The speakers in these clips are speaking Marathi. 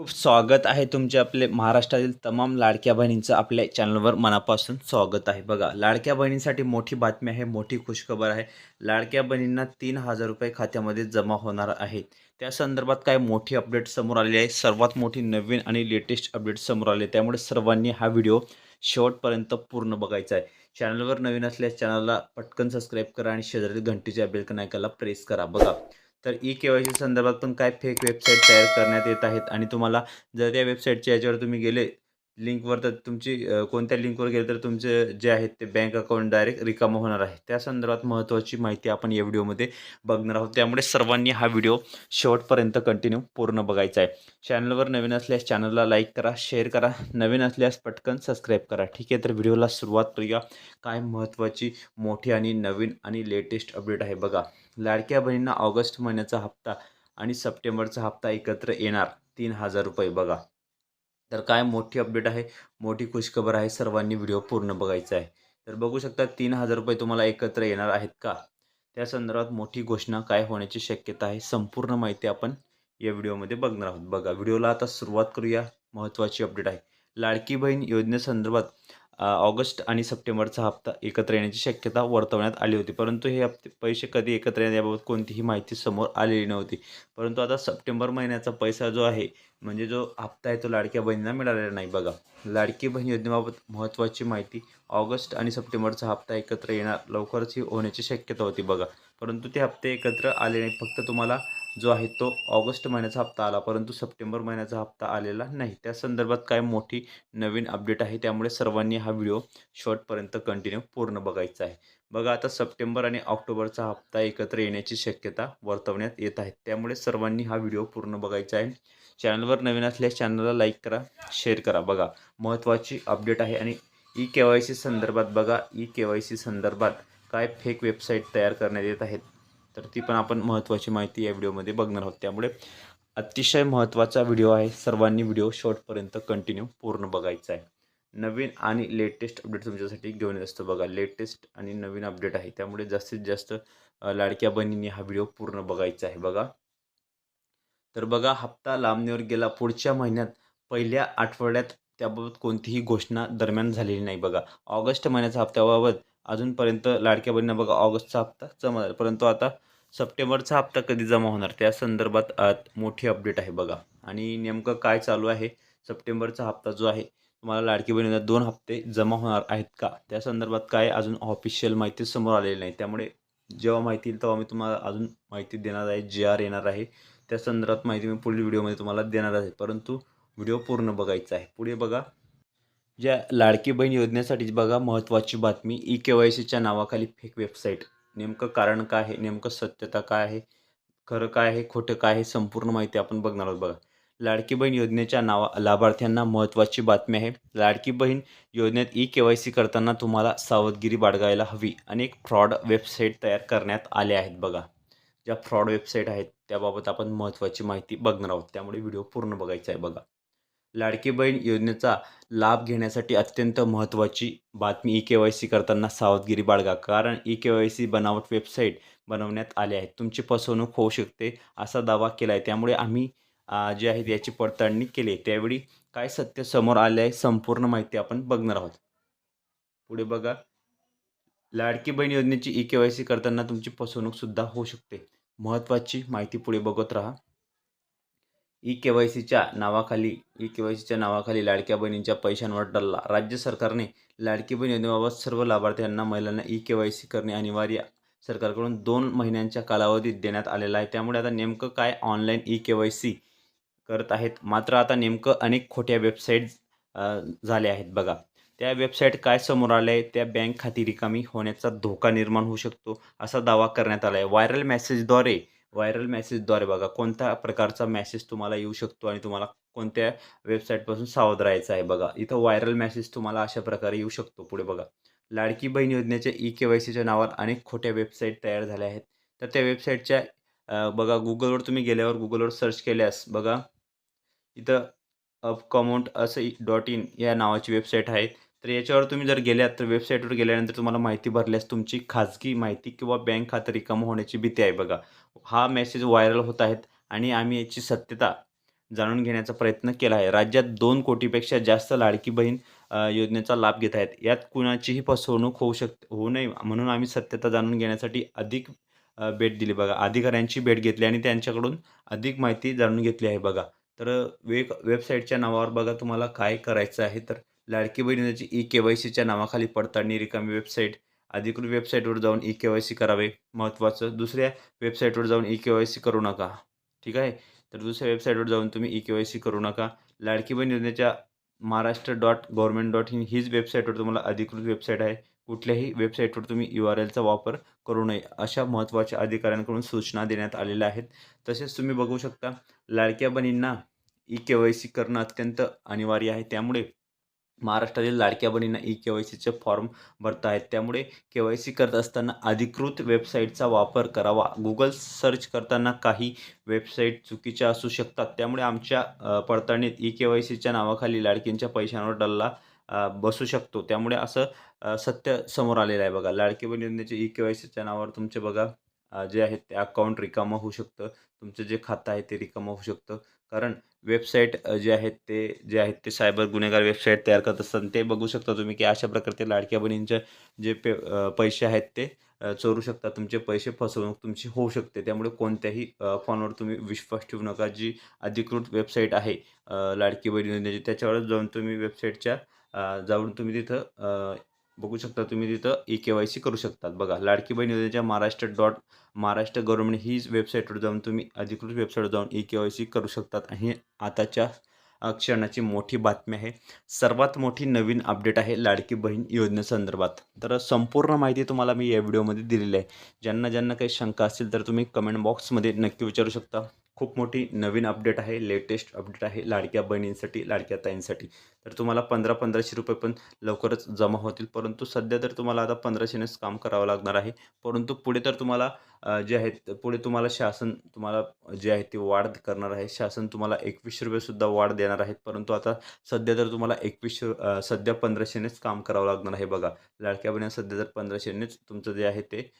खूप स्वागत आहे तुमचे आपले महाराष्ट्रातील तमाम लाडक्या बहिणींचं आपल्या चॅनलवर मनापासून स्वागत आहे. बघा लाडक्या बहिणींसाठी मोठी बातमी आहे मोठी खुशखबर आहे. लाडक्या बहिणींना तीन हजार रुपये खात्यामध्ये जमा होणार आहेत त्या संदर्भात काय मोठी अपडेट समोर आलेली आहे. सर्वात मोठी नवीन आणि लेटेस्ट अपडेट समोर आले त्यामुळे सर्वांनी हा व्हिडिओ शेवटपर्यंत पूर्ण बघायचा आहे. चॅनलवर नवीन असल्यास चॅनलला पटकन सबस्क्राईब करा आणि शेजारील घंटीच्या बेलकन नायकाला प्रेस करा. बघा तर ई के वाय सी संदर्भात पण काय फेक वेबसाईट तयार करण्यात येत आहेत? आणि तुम्हाला जर त्या वेबसाईटच्या याच्यावर तुम्ही गेले लिंकवर तर तुमची कोणत्या लिंकवर गेले तर तुमचे जे आहेत ते बँक अकाउंट डायरेक्ट रिकामं होणार आहे. त्या संदर्भात महत्त्वाची माहिती आपण या व्हिडिओमध्ये बघणार आहोत. त्यामुळे सर्वांनी हा व्हिडिओ शेवटपर्यंत कंटिन्यू पूर्ण बघायचा आहे. चॅनलवर नवीन असल्यास चॅनलला लाईक करा शेअर करा. नवीन असल्यास पटकन सबस्क्राईब करा. ठीक आहे तर व्हिडिओला सुरुवात करूया. काय महत्त्वाची मोठी आणि नवीन आणि लेटेस्ट अपडेट आहे बघा. लाडक्या बहिणींना ऑगस्ट महिन्याचा हप्ता आणि सप्टेंबरचा हप्ता एकत्र येणार. तीन हजार रुपये बघा. तर काय मोठी अपडेट आहे मोठी खुशखबर आहे सर्वांनी व्हिडिओ पूर्ण बघायचा आहे. तर बघू शकता तीन हजार रुपये तुम्हाला एकत्र येणार आहेत का? त्या संदर्भात मोठी घोषणा काय होण्याची शक्यता आहे संपूर्ण माहिती आपण या व्हिडिओमध्ये बघणार आहोत. बघा व्हिडिओला आता सुरुवात करूया महत्त्वाची अपडेट आहे. लाडकी बहीण योजनेसंदर्भात ऑगस्ट आणि सप्टेंबरचा हप्ता एकत्र येण्याची शक्यता वर्तवण्यात आली होती. परंतु हे हप्ते पैसे कधी एकत्र येणार याबाबत कोणतीही माहिती समोर आलेली नव्हती. परंतु आता सप्टेंबर महिन्याचा पैसा जो आहे म्हणजे जो हप्ता आहे तो लाडक्या बहिणींना मिळालेला नाही बघा. लाडकी बहीण योजनेबाबत महत्त्वाची माहिती ऑगस्ट आणि सप्टेंबरचा हप्ता एकत्र येणार लवकरच ही होण्याची शक्यता होती बघा. परंतु ते हप्ते एकत्र आले नाही फक्त तुम्हाला जो आहे तो ऑगस्ट महिन्याचा हप्ता आला परंतु सप्टेंबर महिन्याचा हप्ता आलेला नाही. त्या संदर्भात काय मोठी नवीन अपडेट आहे. त्यामुळे सर्वांनी हा व्हिडिओ शॉर्टपर्यंत कंटिन्यू पूर्ण बघायचा आहे. बघा आता सप्टेंबर आणि ऑक्टोबरचा हप्ता एकत्र येण्याची शक्यता वर्तवण्यात येत आहे. त्यामुळे सर्वांनी हा व्हिडिओ पूर्ण बघायचा आहे. चॅनलवर नवीन असल्यास चॅनलला लाईक करा शेअर करा. बघा महत्त्वाची अपडेट आहे आणि ई के वाय सी संदर्भात बघा. ई के वाय सी संदर्भात काय फेक वेबसाईट तयार करण्यात येत आहेत. तर ती पण आपण महत्त्वाची माहिती या व्हिडिओमध्ये बघणार आहोत. त्यामुळे अतिशय महत्त्वाचा व्हिडिओ आहे. सर्वांनी व्हिडिओ शॉर्टपर्यंत कंटिन्यू पूर्ण बघायचा आहे. नवीन आणि लेटेस्ट अपडेट तुमच्यासाठी घेऊन येत असतो बघा. लेटेस्ट आणि नवीन अपडेट आहे. त्यामुळे जास्तीत जास्त लाडक्या बहिणींनी हा व्हिडिओ पूर्ण बघायचा आहे बघा. तर बघा हप्ता लांबणीवर गेला. पुढच्या महिन्यात पहिल्या आठवड्यात त्याबाबत कोणतीही घोषणा दरम्यान झालेली नाही बघा. ऑगस्ट महिन्याच्या हप्त्याबाबत अजूनपर्यंत लाडक्या बहिणींना बघा ऑगस्टचा हप्ता जमा झाला. परंतु आता सप्टेंबरचा हप्ता कधी जमा होणार? त्या संदर्भात आत मोठी अपडेट आहे बघा. आणि नेमकं काय चालू आहे? सप्टेंबरचा हप्ता जो आहे तुम्हाला लाडकी बहिणीला दोन हप्ते जमा होणार आहेत का? त्या संदर्भात काय अजून ऑफिशियल माहिती समोर आलेली नाही. त्यामुळे जेव्हा माहिती येईल तेव्हा मी तुम्हाला अजून माहिती देणार आहे. जे आर येणार आहे. त्या संदर्भात माहिती मी पुढील व्हिडिओमध्ये तुम्हाला देणार आहे. परंतु व्हिडिओ पूर्ण बघायचा आहे. पुढे बघा. ज्या लाडकी बहीण योजनेसाठी बघा महत्त्वाची बातमी ई के वाय सीच्या नावाखाली फेक वेबसाईट नेमकं कारण काय आहे? नेमकं सत्यता काय आहे? खरं काय आहे? खोटं काय आहे? संपूर्ण माहिती आपण बघणार आहोत बघा. लाडकी बहीण योजनेच्या नावा लाभार्थ्यांना महत्त्वाची बातमी आहे. लाडकी बहीण योजनेत ई के वाय सी करताना तुम्हाला सावधगिरी बाळगायला हवी. अनेक फ्रॉड वेबसाईट तयार करण्यात आल्या आहेत बघा. ज्या फ्रॉड वेबसाईट आहेत त्याबाबत आपण महत्त्वाची माहिती बघणार आहोत. त्यामुळे व्हिडिओ पूर्ण बघायचा आहे बघा. लाडकी बहीण योजनेचा लाभ घेण्यासाठी अत्यंत महत्त्वाची बातमी ई के वाय सी करताना सावधगिरी बाळगा. कारण ई के वाय सी बनावट वेबसाईट बनवण्यात आले आहे. तुमची फसवणूक होऊ शकते असा दावा केला आहे त्यामुळे आम्ही जे आहे याची पडताळणी केली आहे. त्यावेळी काय सत्य समोर आले आहे संपूर्ण माहिती आपण बघणार आहोत. पुढे बघा. लाडकी बहीण योजनेची ई के वाय सी करताना तुमची फसवणूकसुद्धा होऊ शकते. महत्त्वाची माहिती पुढे बघत राहा. ई के वाय सीच्या नावाखाली ई के वाय सीच्या नावाखाली लाडक्या बहिणींच्या पैशांवर डल्ला. राज्य सरकारने लाडकी बहीण योजनेबाबत सर्व लाभार्थ्यांना महिलांना ई के वाय सी करणे अनिवार्य. सरकारकडून दोन महिन्यांच्या कालावधीत देण्यात आलेला आहे. त्यामुळे आता नेमकं काय online E K Y C करत आहेत? मात्र आता नेमकं अनेक खोट्या वेबसाईट झाल्या आहेत बघा. त्या वेबसाईट काय समोर आल्या? आहे त्या बँक खाती रिकामी होण्याचा धोका निर्माण होऊ शकतो असा दावा करण्यात आला आहे व्हायरल मेसेजद्वारे व्हायरल मेसेजद्वारे बघा कोणत्या प्रकारचा मेसेज तुम्हाला येऊ शकतो आणि तुम्हाला कोणत्या वेबसाईटपासून सावध राहायचं आहे बघा. इथं व्हायरल मेसेज तुम्हाला अशा प्रकारे येऊ शकतो पुढे बघा. लाडकी बहीण योजनेच्या ई के वाय सीच्या नावावर अनेक खोट्या वेबसाईट तयार झाल्या आहेत. तर त्या वेबसाईटच्या बघा गुगलवर तुम्ही गेल्यावर गुगलवर सर्च केल्यास बघा इथं अपकमाउंट असं डॉट इन या नावाची वेबसाईट आहे. तर याच्यावर तुम्ही जर गेल्यात तर वेबसाईटवर गेल्यानंतर तुम्हाला माहिती भरल्यास तुमची खाजगी माहिती किंवा बँक खातं रिकामं होण्याची भीती आहे बघा. हा मेसेज व्हायरल होत आहेत आणि आम्ही याची सत्यता जाणून घेण्याचा प्रयत्न केला आहे. राज्यात दोन कोटीपेक्षा जास्त लाडकी बहीण योजनेचा लाभ घेत आहेत. यात कुणाचीही फसवणूक होऊ शक होऊ नये म्हणून आम्ही सत्यता जाणून घेण्यासाठी अधिक भेट दिली बघा. अधिकाऱ्यांची भेट घेतली आणि त्यांच्याकडून अधिक माहिती जाणून घेतली आहे बघा. तर वेग वेबसाईटच्या नावावर बघा तुम्हाला काय करायचं आहे. तर लाडकी बहीण योजनेची ई के वाय सीच्या नावाखाली पडताळणी रिकामी वेबसाईट अधिकृत वेबसाईटवर जाऊन ई के वाय सी करावे महत्त्वाचं. दुसऱ्या वेबसाईटवर जाऊन ई के वाय सी करू नका. ठीक आहे? तर दुसऱ्या वेबसाईटवर जाऊन तुम्ही ई के वाय सी करू नका. लाडकी बहीण योजनेच्या Maharashtra dot government dot in हीच वेबसाईटवर तुम्हाला अधिकृत वेबसाईट आहे. कुठल्याही वेबसाईटवर तुम्ही यू आर एलचा वापर करू नये अशा महत्त्वाच्या अधिकाऱ्यांकडून सूचना देण्यात आलेल्या आहेत. तसेच तुम्ही बघू शकता लाडक्या बहिणींना ई के वाय सी करणं अत्यंत अनिवार्य आहे. त्यामुळे महाराष्ट्रातील लाडक्या बहिणींना ई के वाय सीचे फॉर्म भरता आहेत त्यामुळे के वाय सी करत असताना अधिकृत वेबसाईटचा वापर करावा. गुगल सर्च करताना काही वेबसाईट चुकीच्या असू शकतात. त्यामुळे आमच्या पडताळणीत ई के वाय सीच्या नावाखाली लाडकींच्या पैशांवर डल्ला बसू शकतो. त्यामुळे असं सत्य समोर आलेलं आहे बघा. लाडकी बहीण योजनेचे ई के वाय सीच्या नावावर तुमचे बघा जे आहेत ते अकाउंट रिकामं होऊ शकतं. तुमचं जे खातं आहे ते रिकामं होऊ शकतं. कारण वेबसाईट जे आहेत ते जे आहेत ते सायबर गुन्हेगार वेबसाईट तयार करत असतात. ते बघू शकता तुम्ही की अशा प्रकारचे लाडक्या बहिणींचे जे पे पैसे आहेत ते चोरू शकता तुमचे पैसे फसवणूक तुमची होऊ शकते. त्यामुळे कोणत्याही फोनवर तुम्ही विश्वास ठेवू नका. जी अधिकृत वेबसाईट आहे लाडकी बहिणी त्याच्यावरच त्याच्यावर जाऊन तुम्ही वेबसाईटच्या जाऊन तुम्ही तिथं बघू शकता तुम्ही तिथं ई के वाय सी करू शकतात. बघा लाडकी बहीण योजनेच्या महाराष्ट्र डॉट महाराष्ट्र गव्हर्नमेंट हीच वेबसाईटवर जाऊन तुम्ही अधिकृत वेबसाईटवर जाऊन ई के वाय सी करू शकतात. आणि आताच्या क्षणाची मोठी बातमी आहे. सर्वात मोठी नवीन अपडेट आहे लाडकी बहीण योजनेसंदर्भात तर संपूर्ण माहिती तुम्हाला मी या व्हिडिओमध्ये दिलेली आहे. ज्यांना ज्यांना काही शंका असतील तर तुम्ही कमेंट बॉक्समध्ये नक्की विचारू शकता. खूप मोठी नवीन अपडेट आहे लेटेस्ट अपडेट आहे लाडक्या बहिणींसाठी लाडक्या ताईंसाठी. तर तुम्हाला पंधरा पंधराशे रुपये पण लवकरच जमा होतील. परंतु सध्या तर तुम्हाला आता पंधराशेनेच काम करावं लागणार आहे. परंतु पुढे तर तुम्हाला जे आहेत पुढे तुम्हाला शासन तुम्हाला जे आहे ते वाढ करणार आहे. शासन तुम्हाला एकवीसशे रुपयेसुद्धा वाढ देणार आहेत परंतु आता सध्या तर तुम्हाला एकवीसशे सध्या पंधराशेनेच काम करावं लागणार आहे बघा. लाडक्या बहिणी सध्या तर पंधराशेनेच तुमचं जे आहे ते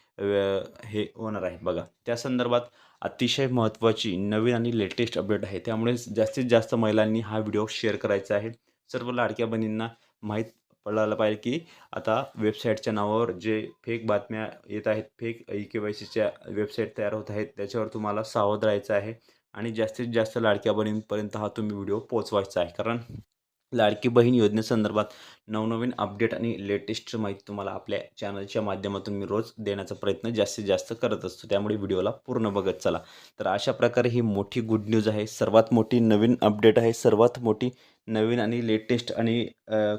हे होणार आहे बघा. त्या संदर्भात अतिशय महत्त्वाची नवीन आणि लेटेस्ट अपडेट आहे. त्यामुळे जास्तीत जास्त महिलांनी हा व्हिडिओ शेअर करायचा आहे. सर्व लाडक्या बहिणींना माहीत पडायला पाहिजे की आता वेबसाईटच्या नावावर जे फेक बातम्या येत आहेत फेक ई के वाय सीच्या वेबसाईट तयार होत आहेत त्याच्यावर तुम्हाला सावध राहायचं आहे. आणि जास्तीत जास्त लाडक्या बहिणींपर्यंत हा तुम्ही व्हिडिओ पोचवायचा आहे. कारण लाडकी बहीण योजनेसंदर्भात नवनवीन अपडेट आणि लेटेस्ट माहिती तुम्हाला आपल्या चॅनलच्या माध्यमातून मी रोज देण्याचा प्रयत्न जास्तीत जास्त करत असतो. त्यामुळे व्हिडिओला पूर्ण बघत चला. तर अशा प्रकारे ही मोठी गुड न्यूज आहे. सर्वात मोठी नवीन अपडेट आहे. सर्वात मोठी नवीन आणि लेटेस्ट आणि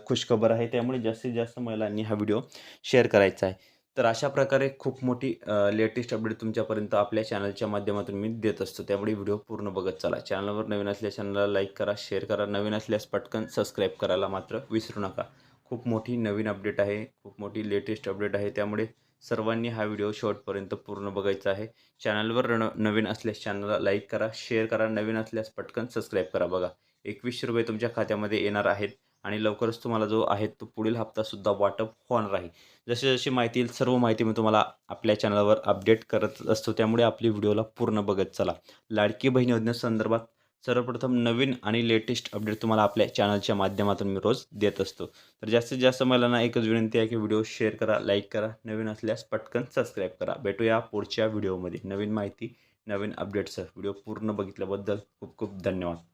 खुशखबर आहे. त्यामुळे जास्तीत जास्त महिलांनी हा व्हिडिओ शेअर करायचा आहे. तर अशा प्रकारे खूप मोठी लेटेस्ट अपडेट तुमच्यापर्यंत आपल्या चॅनलच्या माध्यमातून मी देत असतो. त्यामुळे व्हिडिओ पूर्ण बघत चला. चॅनलवर नवीन असल्या चॅनलला लाईक करा शेअर करा. नवीन असल्यास पटकन सबस्क्राईब करायला मात्र विसरू नका. खूप मोठी नवीन अपडेट आहे. खूप मोठी लेटेस्ट अपडेट आहे. त्यामुळे सर्वांनी हा व्हिडिओ शेवटपर्यंत पूर्ण बघायचा आहे. चॅनलवर न नवीन असल्यास चॅनलला लाईक करा शेअर करा. नवीन असल्यास पटकन सबस्क्राईब करा बघा. एकवीसशे रुपये तुमच्या खात्यामध्ये येणार आहेत. आणि लवकरच तुम्हाला जो आहे तो पुढील हप्तासुद्धा वाटप होणार आहे. जशी जशी माहिती येईल सर्व माहिती मी तुम्हाला आपल्या चॅनलवर अपडेट करत असतो. त्यामुळे आपली व्हिडिओला पूर्ण बघत चला. लाडकी बहीण योजनेसंदर्भात सर्वप्रथम नवीन आणि लेटेस्ट अपडेट तुम्हाला आपल्या चॅनलच्या माध्यमातून मी रोज देत असतो. तर जास्तीत जास्त महिलांना एकच विनंती आहे की व्हिडिओ शेअर करा लाईक करा नवीन असल्यास पटकन सबस्क्राईब करा. भेटूया पुढच्या व्हिडिओमध्ये. नवीन माहिती नवीन अपडेट्ससह व्हिडिओ पूर्ण बघितल्याबद्दल खूप खूप धन्यवाद.